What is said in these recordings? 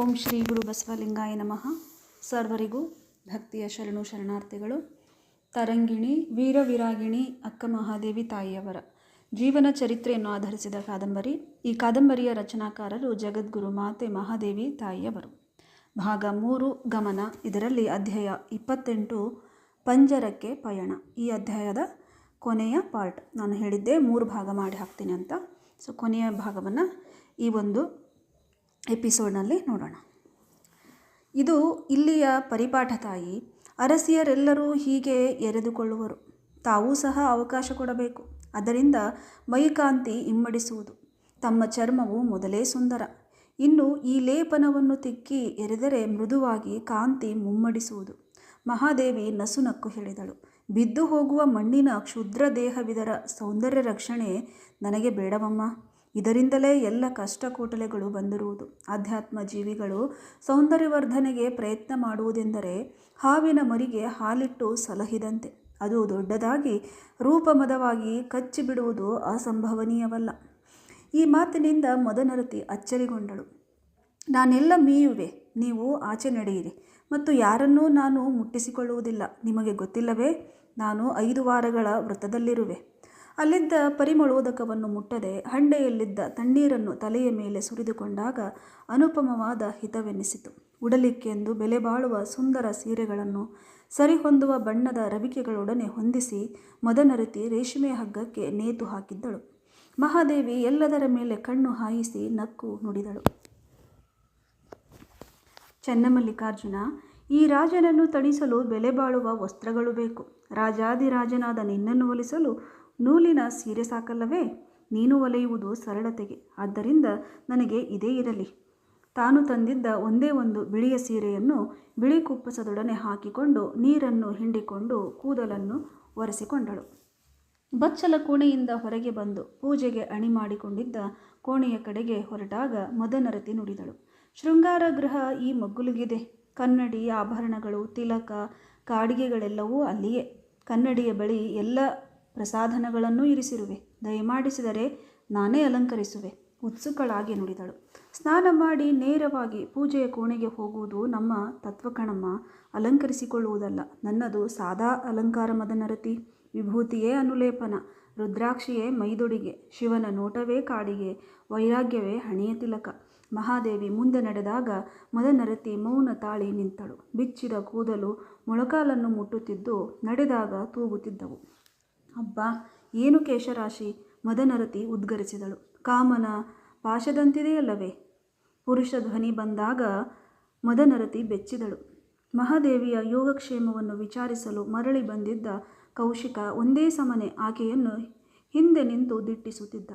ಓಂ ಶ್ರೀ ಗುರು ಬಸವಲಿಂಗಾಯ ನಮಃ. ಸರ್ವರಿಗೂ ಭಕ್ತಿಯ ಶರಣು ಶರಣಾರ್ಥಿಗಳು. ತರಂಗಿಣಿ ವೀರವಿರಾಗಿಣಿ ಅಕ್ಕ ಮಹಾದೇವಿ ತಾಯಿಯವರ ಜೀವನ ಚರಿತ್ರೆಯನ್ನು ಆಧರಿಸಿದ ಕಾದಂಬರಿ, ಈ ಕಾದಂಬರಿಯ ರಚನಾಕಾರರು ಜಗದ್ಗುರು ಮಾತೆ ಮಹಾದೇವಿ ತಾಯಿಯವರು. ಭಾಗ ಮೂರು, ಗಮನ. ಇದರಲ್ಲಿ ಅಧ್ಯಾಯ ಇಪ್ಪತ್ತೆಂಟು, ಪಂಜರಕ್ಕೆ ಪಯಣ. ಈ ಅಧ್ಯಾಯದ ಕೊನೆಯ ಪಾರ್ಟ್. ನಾನು ಹೇಳಿದ್ದೆ ಮೂರು ಭಾಗ ಮಾಡಿ ಹಾಕ್ತೀನಿ ಅಂತ. ಸೊ, ಕೊನೆಯ ಭಾಗವನ್ನು ಈ ಒಂದು ಎಪಿಸೋಡ್ನಲ್ಲಿ ನೋಡೋಣ. ಇದು ಇಲ್ಲಿಯ ಪರಿಪಾಠ ತಾಯಿ. ಅರಸಿಯರೆಲ್ಲರೂ ಹೀಗೆ ಎರೆದುಕೊಳ್ಳುವರು. ತಾವೂ ಸಹ ಅವಕಾಶ ಕೊಡಬೇಕು. ಅದರಿಂದ ಮೈಕಾಂತಿ ಇಮ್ಮಡಿಸುವುದು. ತಮ್ಮ ಚರ್ಮವು ಮೊದಲೇ ಸುಂದರ. ಇನ್ನು ಈ ಲೇಪನವನ್ನು ತಿಕ್ಕಿ ಎರೆದರೆ ಮೃದುವಾಗಿ ಕಾಂತಿ ಮುಮ್ಮಡಿಸುವುದು. ಮಹಾದೇವಿ ನಸುನಕ್ಕು ಹೇಳಿದಳು. ಬಿದ್ದು ಹೋಗುವ ಮಣ್ಣಿನ ಕ್ಷುದ್ರ ದೇಹವಿದರ ಸೌಂದರ್ಯ ರಕ್ಷಣೆ ನನಗೆ ಬೇಡವಮ್ಮ. ಇದರಿಂದಲೇ ಎಲ್ಲ ಕಷ್ಟ ಕೂಟಲೆಗಳು ಬಂದಿರುವುದು. ಆಧ್ಯಾತ್ಮ ಜೀವಿಗಳು ಸೌಂದರ್ಯವರ್ಧನೆಗೆ ಪ್ರಯತ್ನ ಮಾಡುವುದೆಂದರೆ ಹಾವಿನ ಮರಿಗೆ ಹಾಲಿಟ್ಟು ಸಲಹಿದಂತೆ. ಅದು ದೊಡ್ಡದಾಗಿ ರೂಪಮದವಾಗಿ ಕಚ್ಚಿಬಿಡುವುದು ಅಸಂಭವನೀಯವಲ್ಲ. ಈ ಮಾತಿನಿಂದ ಮದನರತಿ ಅಚ್ಚರಿಗೊಂಡಳು. ನಾನೆಲ್ಲ ಮೀಯುವೆ, ನೀವು ಆಚೆ ನಡೆಯಿರಿ. ಮತ್ತು ಯಾರನ್ನೂ ನಾನು ಮುಟ್ಟಿಸಿಕೊಳ್ಳುವುದಿಲ್ಲ. ನಿಮಗೆ ಗೊತ್ತಿಲ್ಲವೇ? ನಾನು ಐದು ವಾರಗಳ ವ್ರತದಲ್ಲಿರುವೆ. ಅಲ್ಲಿದ್ದ ಪರಿಮಳೋದಕವನ್ನು ಮುಟ್ಟದೆ ಹಂಡೆಯಲ್ಲಿದ್ದ ತಣ್ಣೀರನ್ನು ತಲೆಯ ಮೇಲೆ ಸುರಿದುಕೊಂಡಾಗ ಅನುಪಮವಾದ ಹಿತವೆನಿಸಿತು. ಉಡಲಿಕ್ಕೆಂದು ಬೆಲೆ ಬಾಳುವ ಸುಂದರ ಸೀರೆಗಳನ್ನು ಸರಿಹೊಂದುವ ಬಣ್ಣದ ರವಿಕೆಗಳೊಡನೆ ಹೊಂದಿಸಿ ಮದನರತಿ ರೇಷ್ಮೆ ಹಗ್ಗಕ್ಕೆ ನೇತು ಹಾಕಿದ್ದಳು. ಮಹಾದೇವಿ ಎಲ್ಲದರ ಮೇಲೆ ಕಣ್ಣು ಹಾಯಿಸಿ ನಕ್ಕು ನುಡಿದಳು. ಚನ್ನಮಲ್ಲಿಕಾರ್ಜುನ, ಈ ರಾಜನನ್ನು ತಣಿಸಲು ಬೆಲೆ ಬಾಳುವ ವಸ್ತ್ರಗಳು ಬೇಕು. ರಾಜಾದಿರಾಜನಾದ ನಿನ್ನನ್ನು ಒಲಿಸಲು ನೂಲಿನ ಸೀರೆ ಸಾಕಲ್ಲವೇ? ನೀನು ಒಲೆಯುವುದು ಸರಳತೆಗೆ. ಆದ್ದರಿಂದ ನನಗೆ ಇದೇ ಇರಲಿ. ತಾನು ತಂದಿದ್ದ ಒಂದೇ ಒಂದು ಬಿಳಿಯ ಸೀರೆಯನ್ನು ಬಿಳಿ ಕುಪ್ಪಸದೊಡನೆ ಹಾಕಿಕೊಂಡು ನೀರನ್ನು ಹಿಂಡಿಕೊಂಡು ಕೂದಲನ್ನು ಒರೆಸಿಕೊಂಡಳು. ಬಚ್ಚಲ ಕೋಣೆಯಿಂದ ಹೊರಗೆ ಬಂದು ಪೂಜೆಗೆ ಅಣಿ ಮಾಡಿಕೊಂಡಿದ್ದ ಕೋಣೆಯ ಕಡೆಗೆ ಹೊರಟಾಗ ಮದನರತಿ ನುಡಿದಳು. ಶೃಂಗಾರ ಗೃಹ ಈ ಮಗ್ಗುಲುಗಿದೆ. ಕನ್ನಡಿ, ಆಭರಣಗಳು, ತಿಲಕ, ಕಾಡಿಗೆಗಳೆಲ್ಲವೂ ಅಲ್ಲಿಯೇ. ಕನ್ನಡಿಯ ಬಳಿ ಎಲ್ಲ ಪ್ರಸಾಧನಗಳನ್ನು ಇರಿಸಿರುವೆ. ದಯಮಾಡಿಸಿದರೆ ನಾನೇ ಅಲಂಕರಿಸುವೆ. ಉತ್ಸುಕಳಾಗಿ ನುಡಿದಳು. ಸ್ನಾನ ಮಾಡಿ ನೇರವಾಗಿ ಪೂಜೆಯ ಕೋಣೆಗೆ ಹೋಗುವುದು ನಮ್ಮ ತತ್ವಕಣಮ್ಮ. ಅಲಂಕರಿಸಿಕೊಳ್ಳುವುದಲ್ಲ. ನನ್ನದು ಸಾದಾ ಅಲಂಕಾರ ಮದನರತಿ. ವಿಭೂತಿಯೇ ಅನುಲೇಪನ. ರುದ್ರಾಕ್ಷಿಯೇ ಮೈದೊಡಿಗೆ. ಶಿವನ ನೋಟವೇ ಕಾಡಿಗೆ. ವೈರಾಗ್ಯವೇ ಹಣೆಯ ತಿಲಕ. ಮಹಾದೇವಿ ಮುಂದೆ ನಡೆದಾಗ ಮದನರತಿ ಮೌನ ತಾಳಿ ನಿಂತಳು. ಬಿಚ್ಚಿದ ಕೂದಲು ಮೊಳಕಾಲನ್ನು ಮುಟ್ಟುತ್ತಿದ್ದು ನಡೆದಾಗ ತೂಗುತ್ತಿದ್ದವು. ಅಬ್ಬಾ, ಏನು ಕೇಶರಾಶಿ? ಮದನರತಿ ಉದ್ಗರಿಸಿದಳು. ಕಾಮನ ಪಾಶದಂತಿದೆಯಲ್ಲವೇ ಪುರುಷ ಧ್ವನಿ ಬಂದಾಗ ಮದನರತಿ ಬೆಚ್ಚಿದಳು. ಮಹಾದೇವಿಯ ಯೋಗಕ್ಷೇಮವನ್ನು ವಿಚಾರಿಸಲು ಮರಳಿ ಬಂದಿದ್ದ ಕೌಶಿಕ ಒಂದೇ ಸಮನೆ ಆಕೆಯನ್ನು ಹಿಂದೆ ನಿಂತು ದಿಟ್ಟಿಸುತ್ತಿದ್ದ.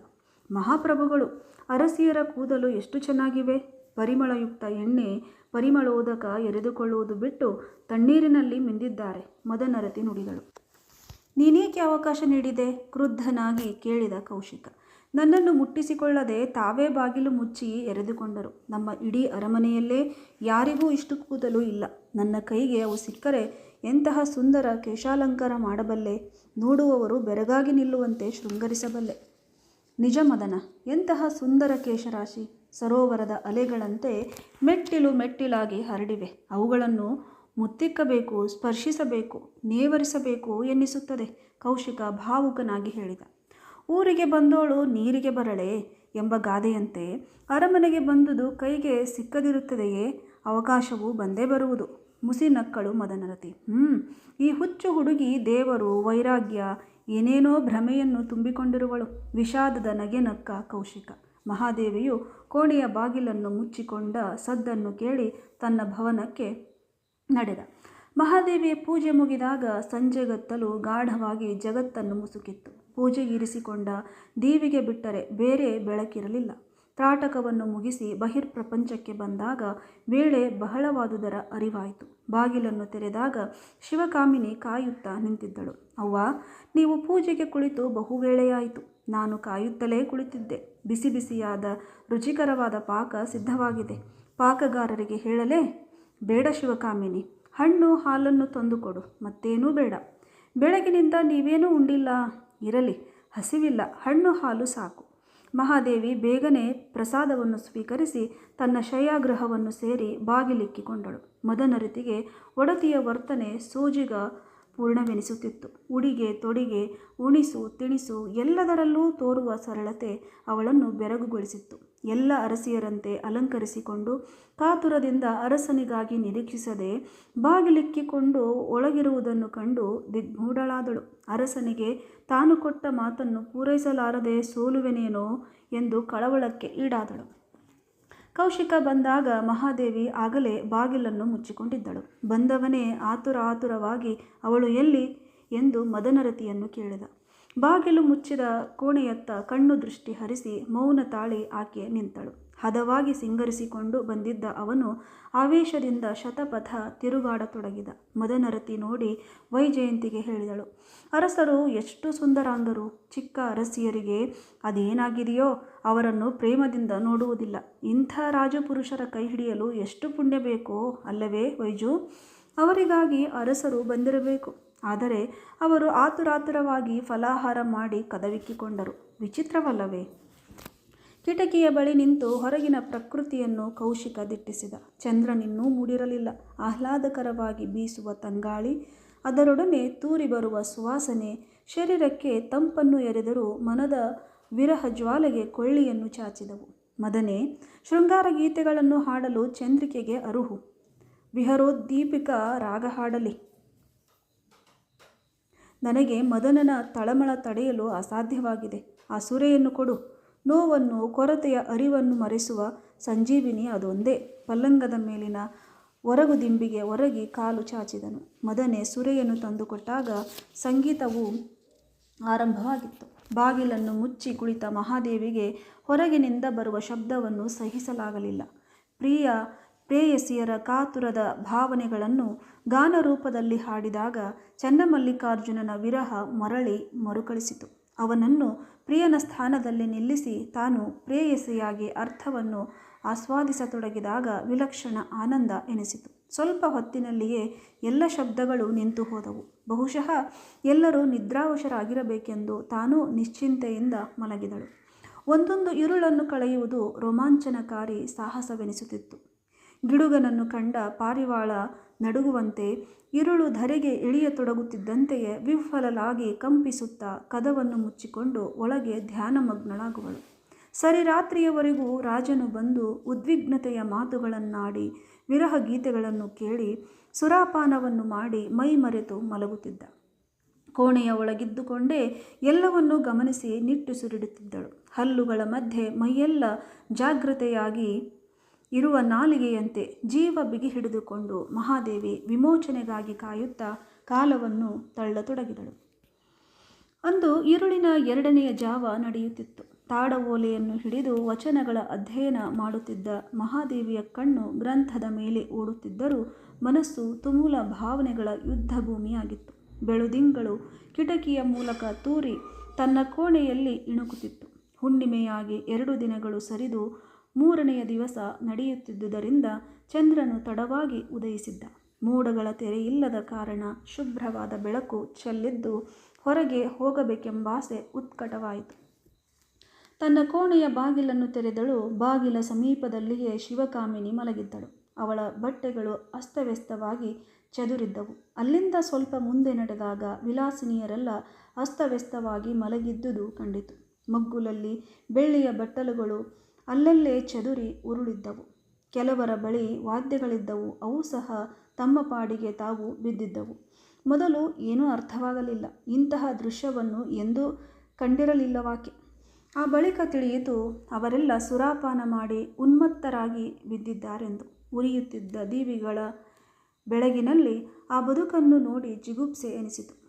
ಮಹಾಪ್ರಭುಗಳು, ಅರಸಿಯರ ಕೂದಲು ಎಷ್ಟು ಚೆನ್ನಾಗಿವೆ? ಪರಿಮಳಯುಕ್ತ ಎಣ್ಣೆ ಪರಿಮಳೋದಕ ಎರೆದುಕೊಳ್ಳುವುದು ಬಿಟ್ಟು ತಣ್ಣೀರಿನಲ್ಲಿ ಮಿಂದಿದ್ದಾರೆ, ಮದನರತಿ ನುಡಿದಳು. ನೀನೇಕೆ ಅವಕಾಶ ನೀಡಿದೆ? ಕ್ರುದ್ಧನಾಗಿ ಕೇಳಿದ ಕೌಶಿಕ. ನನ್ನನ್ನು ಮುಟ್ಟಿಸಿಕೊಳ್ಳದೆ ತಾವೇ ಬಾಗಿಲು ಮುಚ್ಚಿ ಎರೆದುಕೊಂಡರು. ನಮ್ಮ ಇಡೀ ಅರಮನೆಯಲ್ಲೇ ಯಾರಿಗೂ ಇಷ್ಟು ಕೂದಲು ಇಲ್ಲ. ನನ್ನ ಕೈಗೆ ಅವು ಸಿಕ್ಕರೆ ಎಂತಹ ಸುಂದರ ಕೇಶಾಲಂಕಾರ ಮಾಡಬಲ್ಲೆ? ನೋಡುವವರು ಬೆರಗಾಗಿ ನಿಲ್ಲುವಂತೆ ಶೃಂಗರಿಸಬಲ್ಲೆ? ನಿಜ ಮದನ, ಎಂತಹ ಸುಂದರ ಕೇಶರಾಶಿ? ಸರೋವರದ ಅಲೆಗಳಂತೆ ಮೆಟ್ಟಿಲು ಮೆಟ್ಟಿಲಾಗಿ ಹರಡಿವೆ. ಅವುಗಳನ್ನು ಮುತ್ತಿಕ್ಕಬೇಕು, ಸ್ಪರ್ಶಿಸಬೇಕು, ನೇವರಿಸಬೇಕು ಎನ್ನಿಸುತ್ತದೆ ಕೌಶಿಕ ಭಾವುಕನಾಗಿ ಹೇಳಿದ. ಊರಿಗೆ ಬಂದೋಳು ನೀರಿಗೆ ಬರಳೆ ಎಂಬ ಗಾದೆಯಂತೆ ಅರಮನೆಗೆ ಬಂದುದು ಕೈಗೆ ಸಿಕ್ಕದಿರುತ್ತದೆಯೇ? ಅವಕಾಶವು ಬಂದೇ ಬರುವುದು. ಮುಸಿ ನಕ್ಕಳು ಮದನರತಿ. ಹ್ಞೂ ಈ ಹುಚ್ಚು ಹುಡುಗಿ ದೇವರು ವೈರಾಗ್ಯ ಏನೇನೋ ಭ್ರಮೆಯನ್ನು ತುಂಬಿಕೊಂಡಿರುವಳು. ವಿಷಾದದ ನಗೆ ನಕ್ಕ ಕೌಶಿಕ. ಮಹಾದೇವಿಯು ಕೋಣೆಯ ಬಾಗಿಲನ್ನು ಮುಚ್ಚಿಕೊಂಡ ಸದ್ದನ್ನು ಕೇಳಿ ತನ್ನ ಭವನಕ್ಕೆ ನಡೆದ. ಮಹಾದೇವಿಯ ಪೂಜೆ ಮುಗಿದಾಗ ಸಂಜೆಗತ್ತಲು ಗಾಢವಾಗಿ ಜಗತ್ತನ್ನು ಮುಸುಕಿತ್ತು. ಪೂಜೆ ಇರಿಸಿಕೊಂಡ ದೀವಿಗೆ ಬಿಟ್ಟರೆ ಬೇರೆ ಬೆಳಕಿರಲಿಲ್ಲ. ತ್ರಾಟಕವನ್ನು ಮುಗಿಸಿ ಬಹಿರ್ಪ್ರಪಂಚಕ್ಕೆ ಬಂದಾಗ ವೇಳೆ ಬಹಳವಾದುದರ ಅರಿವಾಯಿತು. ಬಾಗಿಲನ್ನು ತೆರೆದಾಗ ಶಿವಕಾಮಿನಿ ಕಾಯುತ್ತಾ ನಿಂತಿದ್ದಳು. ಅವ್ವ, ನೀವು ಪೂಜೆಗೆ ಕುಳಿತು ಬಹುವೇಳೆಯಾಯಿತು ನಾನು ಕಾಯುತ್ತಲೇ ಕುಳಿತಿದ್ದೆ. ಬಿಸಿ ಬಿಸಿಯಾದ ರುಚಿಕರವಾದ ಪಾಕ ಸಿದ್ಧವಾಗಿದೆ. ಪಾಕಗಾರರಿಗೆ ಹೇಳಲೇ ಬೇಡ ಶಿವಕಾಮಿನಿ, ಹಣ್ಣು ಹಾಲನ್ನು ತಂದುಕೊಡು ಮತ್ತೇನೂ ಬೇಡ. ಬೆಳಗಿನಿಂದ ನೀವೇನೂ ಉಂಡಿಲ್ಲ. ಇರಲಿ, ಹಸಿವಿಲ್ಲ, ಹಣ್ಣು ಹಾಲು ಸಾಕು. ಮಹಾದೇವಿ ಬೇಗನೆ ಪ್ರಸಾದವನ್ನು ಸ್ವೀಕರಿಸಿ ತನ್ನ ಶಯಾಗೃಹವನ್ನು ಸೇರಿ ಬಾಗಿಲಿಕ್ಕಿಕೊಂಡಳು. ಮದನರಿತಿಗೆ ಒಡತಿಯ ವರ್ತನೆ ಸೂಜಿಗ ಪೂರ್ಣವೆನಿಸುತ್ತಿತ್ತು. ಉಡಿಗೆ, ತೊಡಿಗೆ, ಉಣಿಸು, ತಿಣಿಸು ಎಲ್ಲದರಲ್ಲೂ ತೋರುವ ಸರಳತೆ ಅವಳನ್ನು ಬೆರಗುಗೊಳಿಸಿತ್ತು. ಎಲ್ಲ ಅರಸಿಯರಂತೆ ಅಲಂಕರಿಸಿಕೊಂಡು ಕಾತುರದಿಂದ ಅರಸನಿಗಾಗಿ ನಿರೀಕ್ಷಿಸದೆ ಬಾಗಿಲಿಕ್ಕಿಕೊಂಡು ಒಳಗಿರುವುದನ್ನು ಕಂಡು ದಿಗ್ಮೂಢಳಾದಳು ಅರಸನಿಗೆ, ತಾನು ಕೊಟ್ಟ ಮಾತನ್ನು ಪೂರೈಸಲಾರದೆ ಸೋಲುವೆನೇನೋ? ಎಂದು ಕಳವಳಕ್ಕೆ ಈಡಾದಳು. ಕೌಶಿಕ ಬಂದಾಗ ಮಹಾದೇವಿ ಆಗಲೇ ಬಾಗಿಲನ್ನು ಮುಚ್ಚಿಕೊಂಡಿದ್ದಳು. ಬಂದವನೇ ಆತುರ ಆತುರವಾಗಿ ಅವಳು ಎಲ್ಲಿ? ಎಂದು ಮದನರತಿಯನ್ನು ಕೇಳಿದ. ಬಾಗಿಲು ಮುಚ್ಚಿದ ಕೋಣೆಯತ್ತ ಕಣ್ಣು ದೃಷ್ಟಿ ಹರಿಸಿ ಮೌನ ತಾಳಿ ಆಕೆ ನಿಂತಳು. ಹದವಾಗಿ ಸಿಂಗರಿಸಿಕೊಂಡು ಬಂದಿದ್ದ ಅವನು ಆವೇಶದಿಂದ ಶತಪಥ ತಿರುಗಾಡತೊಡಗಿದ. ಮದನರತಿ ನೋಡಿ ವೈಜಯಂತಿಗೆ ಹೇಳಿದಳು, ಅರಸರು ಎಷ್ಟು ಸುಂದರಾಂಗರು ಚಿಕ್ಕ ಅರಸಿಯರಿಗೆ ಅದೇನಾಗಿದೆಯೋ ಅವರನ್ನು ಪ್ರೇಮದಿಂದ ನೋಡುವುದಿಲ್ಲ. ಇಂಥ ರಾಜಪುರುಷರ ಕೈ ಹಿಡಿಯಲು ಎಷ್ಟು ಪುಣ್ಯ ಬೇಕೋ ಅಲ್ಲವೇ ವೈಜು? ಅವರಿಗಾಗಿ ಅರಸರು ಬಂದಿರಬೇಕು. ಆದರೆ ಅವರು ಆತುರಾತುರವಾಗಿ ಫಲಾಹಾರ ಮಾಡಿ ಕದವಿಕ್ಕಿಕೊಂಡರು. ವಿಚಿತ್ರವಲ್ಲವೇ? ಕಿಟಕಿಯ ಬಳಿ ನಿಂತು ಹೊರಗಿನ ಪ್ರಕೃತಿಯನ್ನು ಕೌಶಿಕ ದಿಟ್ಟಿಸಿದ. ಚಂದ್ರನಿನ್ನೂ ಮೂಡಿರಲಿಲ್ಲ. ಆಹ್ಲಾದಕರವಾಗಿ ಬೀಸುವ ತಂಗಾಳಿ, ಅದರೊಡನೆ ತೂರಿ ಬರುವ ಸುವಾಸನೆ, ಶರೀರಕ್ಕೆ ತಂಪನ್ನು ಎರೆದರೂ ಮನದ ವಿರಹ ಜ್ವಾಲೆಗೆ ಕೊಳ್ಳಿಯನ್ನು ಚಾಚಿದವು. ಮದನೆ, ಶೃಂಗಾರ ಗೀತೆಗಳನ್ನು ಹಾಡಲು ಚಂದ್ರಿಕೆಗೆ ಅರುಹು. ವಿಹರೋದ್ದೀಪಿಕ ರಾಗ ಹಾಡಲಿ. ನನಗೆ ಮದನನ ತಳಮಳ ತಡೆಯಲು ಅಸಾಧ್ಯವಾಗಿದೆ. ಆ ಸುರೆಯನ್ನು ಕೊಡು. ನೋವನ್ನು, ಕೊರತೆಯ ಅರಿವನ್ನು ಮರೆಸುವ ಸಂಜೀವಿನಿ ಅದೊಂದೇ. ಪಲ್ಲಂಗದ ಮೇಲಿನ ಒರಗು ದಿಂಬಿಗೆ ಒರಗಿ ಕಾಲು ಚಾಚಿದನು. ಮದನೆ ಸುರೆಯನ್ನು ತಂದುಕೊಟ್ಟಾಗ ಸಂಗೀತವು ಆರಂಭವಾಗಿತ್ತು. ಬಾಗಿಲನ್ನು ಮುಚ್ಚಿ ಕುಳಿತ ಮಹಾದೇವಿಗೆ ಹೊರಗಿನಿಂದ ಬರುವ ಶಬ್ದವನ್ನು ಸಹಿಸಲಾಗಲಿಲ್ಲ. ಪ್ರಿಯ ಪ್ರೇಯಸಿಯರ ಕಾತುರದ ಭಾವನೆಗಳನ್ನು ಗಾನರೂಪದಲ್ಲಿ ಹಾಡಿದಾಗ ಚನ್ನಮಲ್ಲಿಕಾರ್ಜುನನ ವಿರಹ ಮರಳಿ ಮರುಕಳಿಸಿತು. ಅವನನ್ನು ಪ್ರಿಯನ ಸ್ಥಾನದಲ್ಲಿ ನಿಲ್ಲಿಸಿ ತಾನು ಪ್ರೇಯಸಿಯಾಗಿ ಅರ್ಥವನ್ನು ಆಸ್ವಾದಿಸತೊಡಗಿದಾಗ ವಿಲಕ್ಷಣ ಆನಂದ ಎನಿಸಿತು. ಸ್ವಲ್ಪ ಹೊತ್ತಿನಲ್ಲಿಯೇ ಎಲ್ಲ ಶಬ್ದಗಳು ನಿಂತು ಹೋದವು. ಬಹುಶಃ ಎಲ್ಲರೂ ನಿದ್ರಾವಶರಾಗಿರಬೇಕೆಂದು ತಾನೂ ನಿಶ್ಚಿಂತೆಯಿಂದ ಮಲಗಿದಳು. ಒಂದೊಂದು ಇರುಳನ್ನು ಕಳೆಯುವುದು ರೋಮಾಂಚನಕಾರಿ ಸಾಹಸವೆನಿಸುತ್ತಿತ್ತು. ಗಿಡುಗನನ್ನು ಕಂಡ ಪಾರಿವಾಳ ನಡುಗುವಂತೆ ಇರುಳು ಧರೆಗೆ ಇಳಿಯತೊಡಗುತ್ತಿದ್ದಂತೆಯೇ ವಿಫಲಲಾಗಿ ಕಂಪಿಸುತ್ತಾ ಕದವನ್ನು ಮುಚ್ಚಿಕೊಂಡು ಒಳಗೆ ಧ್ಯಾನಮಗ್ನಳಾಗುವಳು. ಸರಿ ರಾತ್ರಿಯವರೆಗೂ ರಾಜನು ಬಂದು ಉದ್ವಿಗ್ನತೆಯ ಮಾತುಗಳನ್ನಾಡಿ ವಿರಹ ಗೀತೆಗಳನ್ನು ಕೇಳಿ ಸುರಾಪಾನವನ್ನು ಮಾಡಿ ಮೈ ಮರೆತು ಮಲಗುತ್ತಿದ್ದ. ಕೋಣೆಯ ಒಳಗಿದ್ದುಕೊಂಡೇ ಎಲ್ಲವನ್ನೂ ಗಮನಿಸಿ ನಿಟ್ಟುಸುರಿಡುತ್ತಿದ್ದಳು. ಹಲ್ಲುಗಳ ಮಧ್ಯೆ ಮೈಯೆಲ್ಲ ಜಾಗ್ರತೆಯಾಗಿ ಇರುವ ನಾಲಿಗೆಯಂತೆ ಜೀವ ಬಿಗಿ ಹಿಡಿದುಕೊಂಡು ಮಹಾದೇವಿ ವಿಮೋಚನೆಗಾಗಿ ಕಾಯುತ್ತಾ ಕಾಲವನ್ನು ತಳ್ಳತೊಡಗಿದಳು. ಅಂದು ಈರುಳಿನ ಎರಡನೆಯ ಜಾವ ನಡೆಯುತ್ತಿತ್ತು. ತಾಡವೋಲೆಯನ್ನು ಹಿಡಿದು ವಚನಗಳ ಅಧ್ಯಯನ ಮಾಡುತ್ತಿದ್ದ ಮಹಾದೇವಿಯ ಕಣ್ಣು ಗ್ರಂಥದ ಮೇಲೆ ಓಡುತ್ತಿದ್ದರೂ ಮನಸ್ಸು ತುಮೂಲ ಭಾವನೆಗಳ ಯುದ್ಧ ಭೂಮಿಯಾಗಿತ್ತು ಬೆಳುದಿಂಗಳು ಕಿಟಕಿಯ ಮೂಲಕ ತೂರಿ ತನ್ನ ಕೋಣೆಯಲ್ಲಿ ಇಣುಕುತ್ತಿತ್ತು. ಹುಣ್ಣಿಮೆಯಾಗಿ ಎರಡು ದಿನಗಳು ಸರಿದು ಮೂರನೆಯ ದಿವಸ ನಡೆಯುತ್ತಿದ್ದುದರಿಂದ ಚಂದ್ರನು ತಡವಾಗಿ ಉದಯಿಸಿದ್ದ. ಮೋಡಗಳ ತೆರೆಯಿಲ್ಲದ ಕಾರಣ ಶುಭ್ರವಾದ ಬೆಳಕು ಚೆಲ್ಲಿದ್ದು ಹೊರಗೆ ಹೋಗಬೇಕೆಂಬಾಸೆ ಉತ್ಕಟವಾಯಿತು. ತನ್ನ ಕೋಣೆಯ ಬಾಗಿಲನ್ನು ತೆರೆದಳು. ಬಾಗಿಲ ಸಮೀಪದಲ್ಲಿಯೇ ಶಿವಕಾಮಿನಿ ಮಲಗಿದ್ದಳು. ಅವಳ ಬಟ್ಟೆಗಳು ಅಸ್ತವ್ಯಸ್ತವಾಗಿ ಚದುರಿದ್ದವು. ಅಲ್ಲಿಂದ ಸ್ವಲ್ಪ ಮುಂದೆ ನಡೆದಾಗ ವಿಲಾಸಿನಿಯರೆಲ್ಲ ಅಸ್ತವ್ಯಸ್ತವಾಗಿ ಮಲಗಿದ್ದುದು ಕಂಡಿತು. ಮಗ್ಗುಲಲ್ಲಿ ಬೆಳ್ಳಿಯ ಬಟ್ಟಲುಗಳು ಅಲ್ಲಲ್ಲೇ ಚದುರಿ ಉರುಳಿದ್ದವು. ಕೆಲವರ ಬಳಿ ವಾದ್ಯಗಳಿದ್ದವು, ಅವು ಸಹ ತಮ್ಮ ಪಾಡಿಗೆ ತಾವು ಬಿದ್ದಿದ್ದವು. ಮೊದಲು ಏನೂ ಅರ್ಥವಾಗಲಿಲ್ಲ. ಇಂತಹ ದೃಶ್ಯವನ್ನು ಎಂದೂ ಕಂಡಿರಲಿಲ್ಲವಾಕೆ. ಆ ಬಳಿಕ ತಿಳಿಯಿತು, ಅವರೆಲ್ಲ ಸುರಾಪಾನ ಮಾಡಿ ಉನ್ಮತ್ತರಾಗಿ ಬಿದ್ದಿದ್ದಾರೆಂದು. ಉರಿಯುತ್ತಿದ್ದ ದೀವಿಗಳ ಬೆಳಗಿನಲ್ಲಿ ಆ ಬದುಕನ್ನು ನೋಡಿ ಜಿಗುಪ್ಸೆ ಎನಿಸಿತು.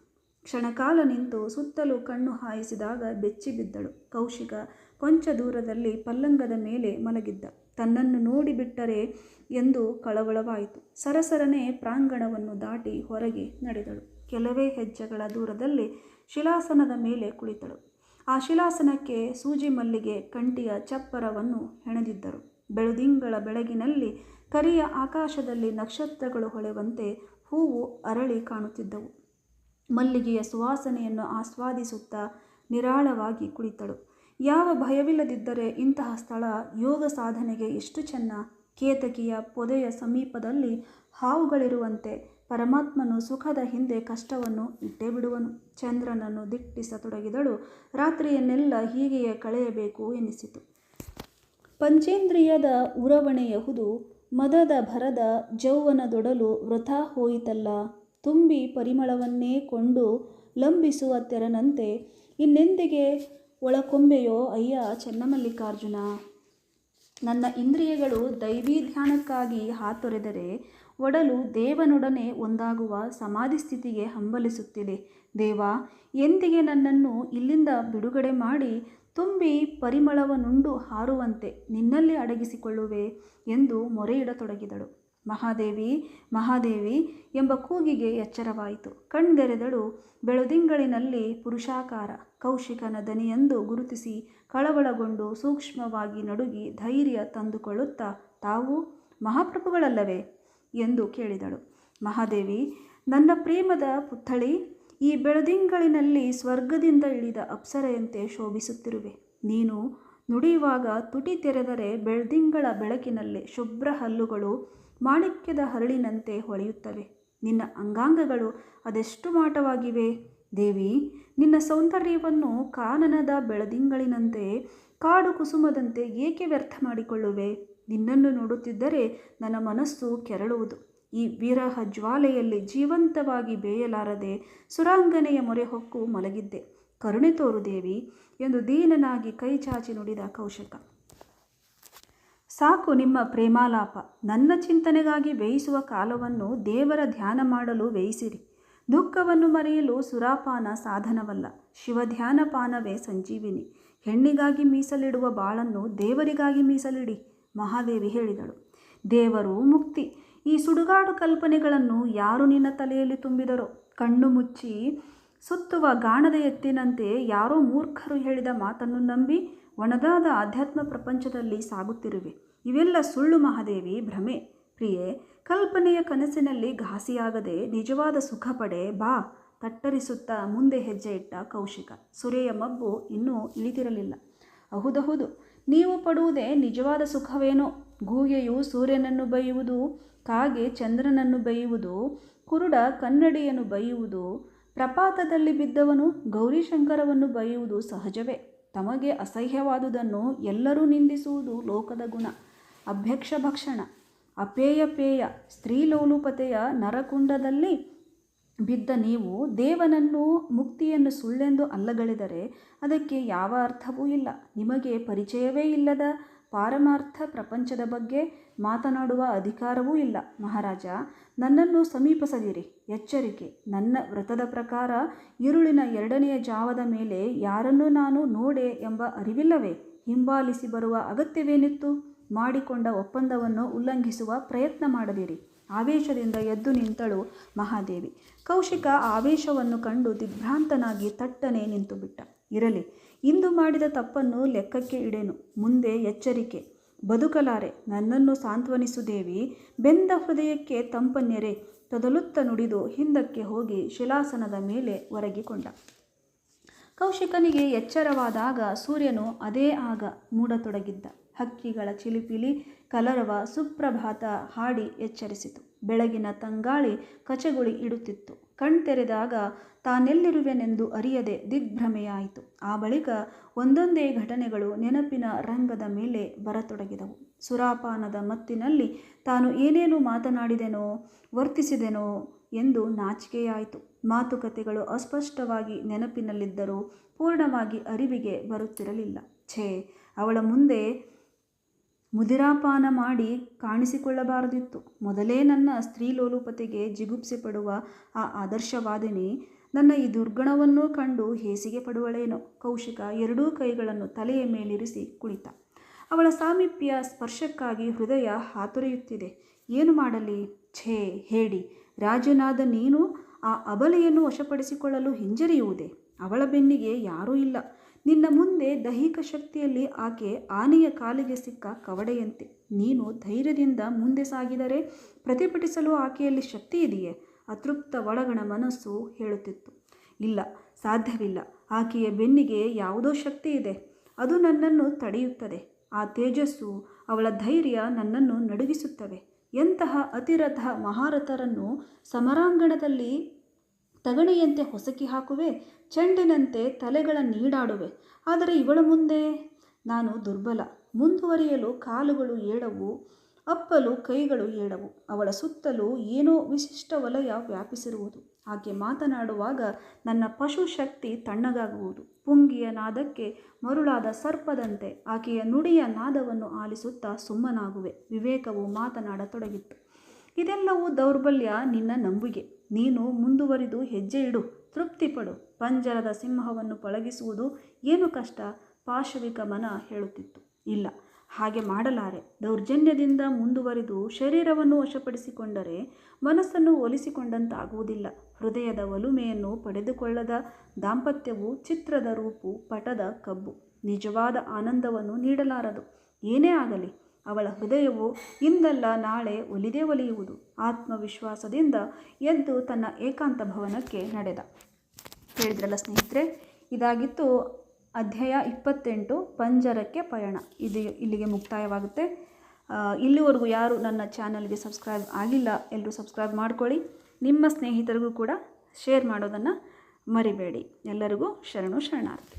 ಕ್ಷಣಕಾಲ ನಿಂತು ಸುತ್ತಲೂ ಕಣ್ಣು ಹಾಯಿಸಿದಾಗ ಬೆಚ್ಚಿಬಿದ್ದಳು ಕೌಶಿಕ. ಕೊಂಚ ದೂರದಲ್ಲಿ ಪಲ್ಲಂಗದ ಮೇಲೆ ಮಲಗಿದ್ದ. ತನ್ನನ್ನು ನೋಡಿಬಿಟ್ಟರೆ ಎಂದು ಕಳವಳವಾಯಿತು. ಸರಸರನೆ ಪ್ರಾಂಗಣವನ್ನು ದಾಟಿ ಹೊರಗೆ ನಡೆದಳು. ಕೆಲವೇ ಹೆಜ್ಜೆಗಳ ದೂರದಲ್ಲಿ ಶಿಲಾಸನದ ಮೇಲೆ ಕುಳಿತಳು. ಆ ಶಿಲಾಸನಕ್ಕೆ ಸೂಜಿ ಮಲ್ಲಿಗೆ ಕಂಟಿಯ ಚಪ್ಪರವನ್ನು ಹೆಣೆದಿದ್ದರು. ಬೆಳದಿಂಗಳ ಬೆಳಗಿನಲ್ಲಿ ಕರಿಯ ಆಕಾಶದಲ್ಲಿ ನಕ್ಷತ್ರಗಳು ಹೊಳೆವಂತೆ ಹೂವು ಅರಳಿ ಕಾಣುತ್ತಿದ್ದವು. ಮಲ್ಲಿಗೆಯ ಸುವಾಸನೆಯನ್ನು ಆಸ್ವಾದಿಸುತ್ತಾ ನಿರಾಳವಾಗಿ ಕುಳಿತಳು. ಯಾವ ಭಯವಿಲ್ಲದಿದ್ದರೆ ಇಂತಹ ಸ್ಥಳ ಯೋಗ ಸಾಧನೆಗೆ ಎಷ್ಟು ಚೆನ್ನ. ಕೇತಕಿಯ ಪೊದೆಯ ಸಮೀಪದಲ್ಲಿ ಹಾವುಗಳಿರುವಂತೆ ಪರಮಾತ್ಮನು ಸುಖದ ಹಿಂದೆ ಕಷ್ಟವನ್ನು ಇಟ್ಟೇ ಬಿಡುವನು. ಚಂದ್ರನನ್ನು ದಿಟ್ಟಿಸತೊಡಗಿದಳು. ರಾತ್ರಿಯನ್ನೆಲ್ಲ ಹೀಗೆಯೇ ಕಳೆಯಬೇಕು ಎನಿಸಿತು. ಪಂಚೇಂದ್ರಿಯದ ಉರವಣೆಯಹುದು ಮದದ ಭರದ ಜೌವನದೊಡಲು ವೃಥಾ ಹೋಯಿತಲ್ಲ. ತುಂಬಿ ಪರಿಮಳವನ್ನೇ ಕೊಂಡು ಲಂಬಿಸುವ ತೆರನಂತೆ ಇನ್ನೆಂದಿಗೆ ಒಳಕೊಂಬೆಯೋ, ಅಯ್ಯ ಚನ್ನಮಲ್ಲಿಕಾರ್ಜುನ! ನನ್ನ ಇಂದ್ರಿಯಗಳು ದೈವಿ ಧ್ಯಾನಕ್ಕಾಗಿ ಹಾತೊರೆದರೆ ಒಡಲು ದೇವನೊಡನೆ ಒಂದಾಗುವ ಸಮಾಧಿ ಸ್ಥಿತಿಗೆ ಹಂಬಲಿಸುತ್ತಿದೆ. ದೇವ, ಎಂದಿಗೆ ನನ್ನನ್ನು ಇಲ್ಲಿಂದ ಬಿಡುಗಡೆ ಮಾಡಿ ತುಂಬಿ ಪರಿಮಳವನ್ನುಂಡು ಹಾರುವಂತೆ ನಿನ್ನಲ್ಲಿ ಅಡಗಿಸಿಕೊಳ್ಳುವೆ ಎಂದು ಮೊರೆಯಿಡತೊಡಗಿದಳು. ಮಹಾದೇವಿ ಮಹಾದೇವಿ ಎಂಬ ಕೂಗಿಗೆ ಎಚ್ಚರವಾಯಿತು. ಕಣ್ದೆರೆದಳು ಬೆಳದಿಂಗಳಿನಲ್ಲಿ ಪುರುಷಾಕಾರ, ಕೌಶಿಕನ ದನಿಯೆಂದು ಗುರುತಿಸಿ ಕಳವಳಗೊಂಡು ಸೂಕ್ಷ್ಮವಾಗಿ ನಡುಗಿ ಧೈರ್ಯ ತಂದುಕೊಳ್ಳುತ್ತಾ, ತಾವು ಮಹಾಪ್ರಭುಗಳಲ್ಲವೇ? ಎಂದು ಕೇಳಿದಳು. ಮಹಾದೇವಿ, ನನ್ನ ಪ್ರೇಮದ ಪುತ್ಥಳಿ, ಈ ಬೆಳದಿಂಗಳಿನಲ್ಲಿ ಸ್ವರ್ಗದಿಂದ ಇಳಿದ ಅಪ್ಸರೆಯಂತೆ ಶೋಭಿಸುತ್ತಿರುವೆ. ನೀನು ನುಡಿಯುವಾಗ ತುಟಿ ತೆರೆದರೆ ಬೆಳ್ದಿಂಗಳ ಬೆಳಕಿನಲ್ಲಿ ಶುಭ್ರ ಹಲ್ಲುಗಳು ಮಾಣಿಕ್ಯದ ಹರಳಿನಂತೆ ಹೊಳೆಯುತ್ತವೆ. ನಿನ್ನ ಅಂಗಾಂಗಗಳು ಅದೆಷ್ಟು ಮಾಟವಾಗಿವೆ? ದೇವಿ, ನಿನ್ನ ಸೌಂದರ್ಯವನ್ನು ಕಾನನದ ಬೆಳದಿಂಗಳಿನಂತೆ, ಕಾಡು ಕುಸುಮದಂತೆ ಏಕೆ ವ್ಯರ್ಥ ಮಾಡಿಕೊಳ್ಳುವೆ? ನಿನ್ನನ್ನು ನೋಡುತ್ತಿದ್ದರೆ ನನ್ನ ಮನಸ್ಸು ಕೆರಳುವುದು. ಈ ವಿರಹ ಜ್ವಾಲೆಯಲ್ಲಿ ಜೀವಂತವಾಗಿ ಬೇಯಲಾರದೆ ಸುರಾಂಗನೆಯ ಮೊರೆ ಹೊಕ್ಕು ಮಲಗಿದ್ದೆ. ಕರುಣೆ ತೋರು ದೇವಿ ಎಂದು ದೀನನಾಗಿ ಕೈ ಚಾಚಿ ನುಡಿದ ಕೌಶಿಕ ಸಾಕು ನಿಮ್ಮ ಪ್ರೇಮಾಲಾಪ. ನನ್ನ ಚಿಂತನೆಗಾಗಿ ವ್ಯಯಿಸುವ ಕಾಲವನ್ನು ದೇವರ ಧ್ಯಾನ ಮಾಡಲು ವ್ಯಯಿಸಿರಿ. ದುಃಖವನ್ನು ಮರೆಯಲು ಸುರಾಪಾನ ಸಾಧನವಲ್ಲ. ಶಿವಧ್ಯಾನ ಪಾನವೇ ಸಂಜೀವಿನಿ. ಹೆಣ್ಣಿಗಾಗಿ ಮೀಸಲಿಡುವ ಬಾಳನ್ನು ದೇವರಿಗಾಗಿ ಮೀಸಲಿಡಿ, ಮಹಾದೇವಿ ಹೇಳಿದಳು. ದೇವರು ಮುಕ್ತಿ. ಈ ಸುಡುಗಾಡು ಕಲ್ಪನೆಗಳನ್ನು ಯಾರು ನಿನ್ನ ತಲೆಯಲ್ಲಿ ತುಂಬಿದರೋ? ಕಣ್ಣು ಮುಚ್ಚಿ ಸುತ್ತುವ ಗಾಣದ ಎತ್ತಿನಂತೆ ಯಾರೋ ಮೂರ್ಖರು ಹೇಳಿದ ಮಾತನ್ನು ನಂಬಿ ಒಣದಾದ ಆಧ್ಯಾತ್ಮ ಪ್ರಪಂಚದಲ್ಲಿ ಸಾಗುತ್ತಿರುವೆ. ಇವೆಲ್ಲ ಸುಳ್ಳು ಮಹಾದೇವಿ, ಭ್ರಮೆ. ಪ್ರಿಯೆ, ಕಲ್ಪನೆಯ ಕನಸಿನಲ್ಲಿ ಘಾಸಿಯಾಗದೆ ನಿಜವಾದ ಸುಖ ಪಡೆ ಬಾ ತಟ್ಟರಿಸುತ್ತಾ ಮುಂದೆ ಹೆಜ್ಜೆ ಇಟ್ಟ ಕೌಶಿಕ. ಸುರೆಯ ಮಬ್ಬು ಇನ್ನೂ ಇಳಿದಿರಲಿಲ್ಲ. ಹೌದೌದು ನೀವು ಪಡುವುದೇ ನಿಜವಾದ ಸುಖವೇನೋ? ಗೂಗೆಯು ಸೂರ್ಯನನ್ನು ಬೈಯುವುದು, ಕಾಗೆ ಚಂದ್ರನನ್ನು ಬೈಯುವುದು, ಕುರುಡ ಕನ್ನಡಿಯನ್ನು ಬೈಯುವುದು, ಪ್ರಪಾತದಲ್ಲಿ ಬಿದ್ದವನು ಗೌರಿಶಂಕರವನ್ನು ಬೈಯುವುದು ಸಹಜವೇ? ತಮಗೆ ಅಸಹ್ಯವಾದುದನ್ನು ಎಲ್ಲರೂ ನಿಂದಿಸುವುದು ಲೋಕದ ಗುಣ. ಅಭ್ಯಕ್ಷ ಭಕ್ಷಣ, ಅಪೇಯ ಪೇಯ ಸ್ತ್ರೀಲೋಲುಪತೆಯ ನರಕುಂಡದಲ್ಲಿ ಬಿದ್ದ ನೀವು ದೇವನನ್ನು ಮುಕ್ತಿಯನ್ನು ಸುಳ್ಳೆಂದು ಅಲ್ಲಗಳೆದರೆ ಅದಕ್ಕೆ ಯಾವ ಅರ್ಥವೂ ಇಲ್ಲ. ನಿಮಗೆ ಪರಿಚಯವೇ ಇಲ್ಲದ ಪಾರಮಾರ್ಥ ಪ್ರಪಂಚದ ಬಗ್ಗೆ ಮಾತನಾಡುವ ಅಧಿಕಾರವೂ ಇಲ್ಲ. ಮಹಾರಾಜ, ನನ್ನನ್ನು ಸಮೀಪಿಸದಿರಿ. ಎಚ್ಚರಿಕೆ. ನನ್ನ ವ್ರತದ ಪ್ರಕಾರ ಇರುಳಿನ ಎರಡನೆಯ ಜಾವದ ಮೇಲೆ ಯಾರನ್ನು ನಾನು ನೋಡೆ ಎಂಬ ಅರಿವಿಲ್ಲವೇ? ಹಿಂಬಾಲಿಸಿ ಬರುವ ಅಗತ್ಯವೇನಿತ್ತು? ಮಾಡಿಕೊಂಡ ಒಪ್ಪಂದವನ್ನು ಉಲ್ಲಂಘಿಸುವ ಪ್ರಯತ್ನ ಮಾಡದಿರಿ. ಆವೇಶದಿಂದ ಎದ್ದು ನಿಂತಳು ಮಹಾದೇವಿ. ಕೌಶಿಕ ಆವೇಶವನ್ನು ಕಂಡು ದಿಗ್ಭ್ರಾಂತನಾಗಿ ತಟ್ಟನೆ ನಿಂತುಬಿಟ್ಟ. ಇರಲಿ, ಇಂದು ಮಾಡಿದ ತಪ್ಪನ್ನು ಲೆಕ್ಕಕ್ಕೆ ಇಡೆನು. ಮುಂದೆ ಎಚ್ಚರಿಕೆ. ಬದುಕಲಾರೆ, ನನ್ನನ್ನು ಸಾಂತ್ವನಿಸು ದೇವಿ ಬೆಂದ ಹೃದಯಕ್ಕೆ ತಂಪನ್ಯರೆ, ತೊದಲುತ್ತ ನುಡಿದು ಹಿಂದಕ್ಕೆ ಹೋಗಿ ಶಿಲಾಸನದ ಮೇಲೆ ಒರಗಿಕೊಂಡ. ಕೌಶಿಕನಿಗೆ ಎಚ್ಚರವಾದಾಗ ಸೂರ್ಯನು ಅದೇ ಆಗ ಮೂಡತೊಡಗಿದ್ದ. ಹಕ್ಕಿಗಳ ಚಿಲಿಪಿಲಿ ಕಲರವ ಸುಪ್ರಭಾತ ಹಾಡಿ ಎಚ್ಚರಿಸಿತು. ಬೆಳಗಿನ ತಂಗಾಳಿ ಕಚಗುಳಿ ಇಡುತ್ತಿತ್ತು. ಕಣ್ತೆರೆದಾಗ ತಾನೆಲ್ಲಿರುವೆನೆಂದು ಅರಿಯದೆ ದಿಗ್ಭ್ರಮೆಯಾಯಿತು. ಆ ಬಳಿಕ ಒಂದೊಂದೇ ಘಟನೆಗಳು ನೆನಪಿನ ರಂಗದ ಮೇಲೆ ಬರತೊಡಗಿದವು. ಸುರಾಪಾನದ ಮತ್ತಿನಲ್ಲಿ ತಾನು ಏನೇನು ಮಾತನಾಡಿದೆನೋ, ವರ್ತಿಸಿದೆನೋ ಎಂದು ನಾಚಿಕೆಯಾಯಿತು. ಮಾತುಕತೆಗಳು ಅಸ್ಪಷ್ಟವಾಗಿ ನೆನಪಿನಲ್ಲಿದ್ದರೂ ಪೂರ್ಣವಾಗಿ ಅರಿವಿಗೆ ಬರುತ್ತಿರಲಿಲ್ಲ. ಛೇ, ಅವಳ ಮುಂದೆ ಮುದಿರಾಪಾನ ಮಾಡಿ ಕಾಣಿಸಿಕೊಳ್ಳಬಾರದಿತ್ತು. ಮೊದಲೇ ನನ್ನ ಸ್ತ್ರೀಲೋಲುಪತೆಗೆ ಜಿಗುಪ್ಸೆ ಪಡುವ ಆ ಆದರ್ಶವಾದಿನಿ ನನ್ನ ಈ ದುರ್ಗುಣವನ್ನೂ ಕಂಡು ಹೇಸಿಗೆ ಪಡುವಳೇನೋ. ಕೌಶಿಕ ಎರಡೂ ಕೈಗಳನ್ನು ತಲೆಯ ಮೇಲಿರಿಸಿ ಕುಳಿತ. ಅವಳ ಸಾಮೀಪ್ಯ ಸ್ಪರ್ಶಕ್ಕಾಗಿ ಹೃದಯ ಹಾತೊರೆಯುತ್ತಿದೆ. ಏನು ಮಾಡಲಿ? ಛೇ, ಹೇಳಿ. ರಾಜನಾದ ನೀನು ಆ ಅಬಲೆಯನ್ನು ವಶಪಡಿಸಿಕೊಳ್ಳಲು ಹಿಂಜರಿಯುವುದೇ? ಅವಳ ಬೆನ್ನಿಗೆ ಯಾರೂ ಇಲ್ಲ. ನಿನ್ನ ಮುಂದೆ ದೈಹಿಕ ಶಕ್ತಿಯಲ್ಲಿ ಆಕೆ ಆನೆಯ ಕಾಲಿಗೆ ಸಿಕ್ಕ ಕವಡೆಯಂತೆ. ನೀನು ಧೈರ್ಯದಿಂದ ಮುಂದೆ ಸಾಗಿದರೆ ಪ್ರತಿಭಟಿಸಲು ಆಕೆಯಲ್ಲಿ ಶಕ್ತಿ ಇದೆಯೇ? ಅತೃಪ್ತ ಒಳಗಣ ಮನಸ್ಸು ಹೇಳುತ್ತಿತ್ತು. ಇಲ್ಲ, ಸಾಧ್ಯವಿಲ್ಲ. ಆಕೆಯ ಬೆನ್ನಿಗೆ ಯಾವುದೋ ಶಕ್ತಿ ಇದೆ. ಅದು ನನ್ನನ್ನು ತಡೆಯುತ್ತದೆ. ಆ ತೇಜಸ್ಸು, ಅವಳ ಧೈರ್ಯ ನನ್ನನ್ನು ನಡುಗಿಸುತ್ತವೆ. ಎಂತಹ ಅತಿರಥ ಮಹಾರಥರನ್ನು ಸಮರಾಂಗಣದಲ್ಲಿ ತಗಣಿಯಂತೆ ಹೊಸಕಿ ಹಾಕುವೆ, ಚೆಂಡಿನಂತೆ ತಲೆಗಳ ನೀಡಾಡುವೆ. ಆದರೆ ಇವಳ ಮುಂದೆ ನಾನು ದುರ್ಬಲ. ಮುಂದುವರಿಯಲು ಕಾಲುಗಳು ಏಳವು ಅಪ್ಪಲು ಕೈಗಳು ಏಳವು ಅವಳ ಸುತ್ತಲೂ ಏನೋ ವಿಶಿಷ್ಟ ವಲಯ ವ್ಯಾಪಿಸಿರುವುದು. ಆಕೆ ಮಾತನಾಡುವಾಗ ನನ್ನ ಪಶು ಶಕ್ತಿ ತಣ್ಣಗಾಗುವುದು. ಪುಂಗಿಯ ನಾದಕ್ಕೆ ಮರುಳಾದ ಸರ್ಪದಂತೆ ಆಕೆಯ ನುಡಿಯ ನಾದವನ್ನು ಆಲಿಸುತ್ತಾ ಸುಮ್ಮನಾಗುವೆ. ವಿವೇಕವು ಮಾತನಾಡತೊಡಗಿತ್ತು. ಇದೆಲ್ಲವೂ ದೌರ್ಬಲ್ಯ ನಿನ್ನ ನಂಬಿಕೆ. ನೀನು ಮುಂದುವರಿದು ಹೆಜ್ಜೆ ಇಡು, ತೃಪ್ತಿಪಡು. ಪಂಜರದ ಸಿಂಹವನ್ನು ಪಳಗಿಸುವುದು ಏನು ಕಷ್ಟ? ಪಾಶವಿಕ ಮನ ಹೇಳುತ್ತಿತ್ತು. ಇಲ್ಲ, ಹಾಗೆ ಮಾಡಲಾರೆ. ದೌರ್ಜನ್ಯದಿಂದ ಮುಂದುವರಿದು ಶರೀರವನ್ನು ವಶಪಡಿಸಿಕೊಂಡರೆ ಮನಸ್ಸನ್ನು ಒಲಿಸಿಕೊಂಡಂತಾಗುವುದಿಲ್ಲ. ಹೃದಯದ ಒಲುಮೆಯನ್ನು ಪಡೆದುಕೊಳ್ಳದ ದಾಂಪತ್ಯವು ಚಿತ್ರದ ರೂಪು, ಪಟದ ಕಬ್ಬು. ನಿಜವಾದ ಆನಂದವನ್ನು ನೀಡಲಾರದು. ಏನೇ ಆಗಲಿ ಅವಳ ಹೃದಯವು ಇಂದಲ್ಲ ನಾಳೆ ಒಲಿದೇ ಒಲಿಯುವುದು. ಆತ್ಮವಿಶ್ವಾಸದಿಂದ ಎದ್ದು ತನ್ನ ಏಕಾಂತ ಭವನಕ್ಕೆ ನಡೆದ. ಹೇಳಿದ್ರಲ್ಲ ಸ್ನೇಹಿತರೆ, ಇದಾಗಿತ್ತು ಅಧ್ಯಾಯ ಇಪ್ಪತ್ತೆಂಟು, ಪಂಜರಕ್ಕೆ ಪಯಣ. ಇದು ಇಲ್ಲಿಗೆ ಮುಕ್ತಾಯವಾಗುತ್ತೆ. ಇಲ್ಲಿವರೆಗೂ ಯಾರು ನನ್ನ ಚಾನಲ್ಗೆ ಸಬ್ಸ್ಕ್ರೈಬ್ ಆಗಿಲ್ಲ, ಎಲ್ಲರೂ ಸಬ್ಸ್ಕ್ರೈಬ್ ಮಾಡ್ಕೊಳ್ಳಿ. ನಿಮ್ಮ ಸ್ನೇಹಿತರಿಗೂ ಕೂಡ ಶೇರ್ ಮಾಡೋದನ್ನು ಮರಿಬೇಡಿ. ಎಲ್ಲರಿಗೂ ಶರಣು ಶರಣಾರ್ಥಿ.